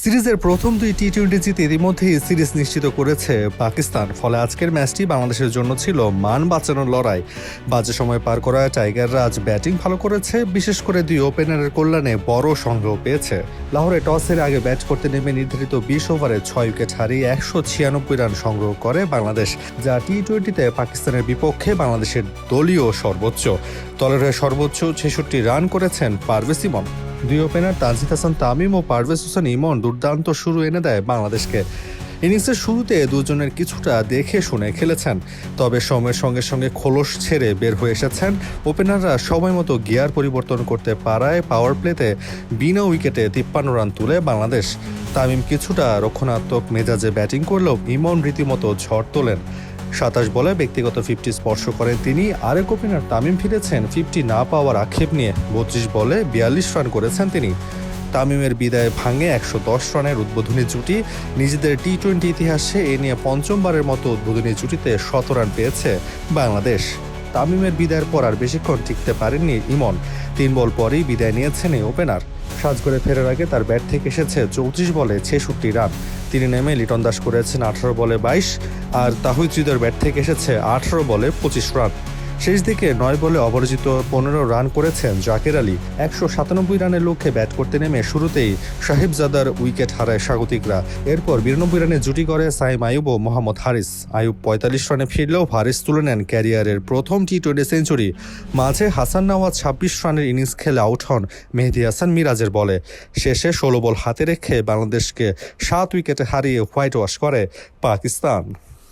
সিরিজের প্রথম দুই টি টোয়েন্টি জিতে ইতিমধ্যেই সিরিজ নিশ্চিত করেছে পাকিস্তান। ফলে আজকের ম্যাচটি বাংলাদেশের জন্য ছিল মান বাঁচানোর লড়াই। বাজে সময় পার করা টাইগাররা আজ ব্যাটিং ভালো করেছে, বিশেষ করে দুই ওপেনারের কল্যাণে বড় সংগ্রহ পেয়েছে। লাহোরে টসের আগে ব্যাট করতে নেমে নির্ধারিত বিশ ওভারে ছয় উইকেট হারিয়ে একশো ছিয়ানব্বই রান সংগ্রহ করে বাংলাদেশ, যা টি টোয়েন্টিতে পাকিস্তানের বিপক্ষে বাংলাদেশের দলীয় সর্বোচ্চ। দলের হয়ে সর্বোচ্চ ছেষট্টি রান করেছেন পারভেজ ইমন দুই ওপেনার তানজিদ হাসান, তামিম ও পারভেজ হোসেন ইমন দুর্দান্ত শুরু এনে দেয় বাংলাদেশকে। ইনিংসের শুরুতে দুজনের কিছুটা দেখে শুনে খেলেছেন, তবে সময়ের সঙ্গে সঙ্গে খোলস ছেড়ে বের হয়ে এসেছেন। ওপেনাররা সময় মতো গিয়ার পরিবর্তন করতে পারায় পাওয়ার প্লেতে বিনা উইকেটে তিপ্পান্ন রান তুলে বাংলাদেশ। তামিম কিছুটা রক্ষণাত্মক মেজাজে ব্যাটিং করলেও ইমন রীতিমতো ঝড় তোলেন। সাতাশ বলে ব্যক্তিগত ফিফটি স্পর্শ করেন তিনি। আরেক ওপেনার তামিম ফিরেছেন, ফিফটি না পাওয়ার আক্ষেপ নিয়ে বত্রিশ বলে বিয়াল্লিশ রান করেছেন তিনি। তামিমের বিদায় ভাঙে একশো দশ রানের উদ্বোধনী জুটি। নিজেদের টি টোয়েন্টি ইতিহাসে এ নিয়ে পঞ্চমবারের মতো উদ্বোধনী জুটিতে শত রান পেয়েছে বাংলাদেশ। তামিমের বিদায়ের পর আর বেশিক্ষণ টিকতে পারেননি ইমন। তিন বল পরেই বিদায় নিয়েছেন এই ওপেনার। সাজ করে ফেরার আগে তার ব্যাট থেকে এসেছে চৌত্রিশ বলে ছেষট্টি রান। তিনি নেমে লিটন দাস করেছেন আঠারো বলে বাইশ, আর তাহিদ হৃদয়ের ব্যাট থেকে এসেছে আঠারো বলে পঁচিশ রান। শেষ দিকে নয় বলে অপরাজিত পনেরো রান করেছেন জাকের আলী। একশো সাতানব্বই রানের লক্ষ্যে ব্যাট করতে নেমে শুরুতেই সাহেবজাদার উইকেট হারায় স্বাগতিকরা। এরপর বিরানব্বই রানে জুটি করে সাইম আয়ুব ও মোহাম্মদ হারিস। আয়ুব পঁয়তাল্লিশ রানে ফিরলেও হারিস তুলে নেন ক্যারিয়ারের প্রথম টি টোয়েন্টি সেঞ্চুরি। মাঝে হাসান নওয়াজ ছাব্বিশ রানের ইনিংস খেলে আউট হন মেহেদি হাসান মিরাজের বলে। শেষে ষোলো বল হাতে রেখে বাংলাদেশকে সাত উইকেটে হারিয়ে হোয়াইট ওয়াশ করে পাকিস্তান।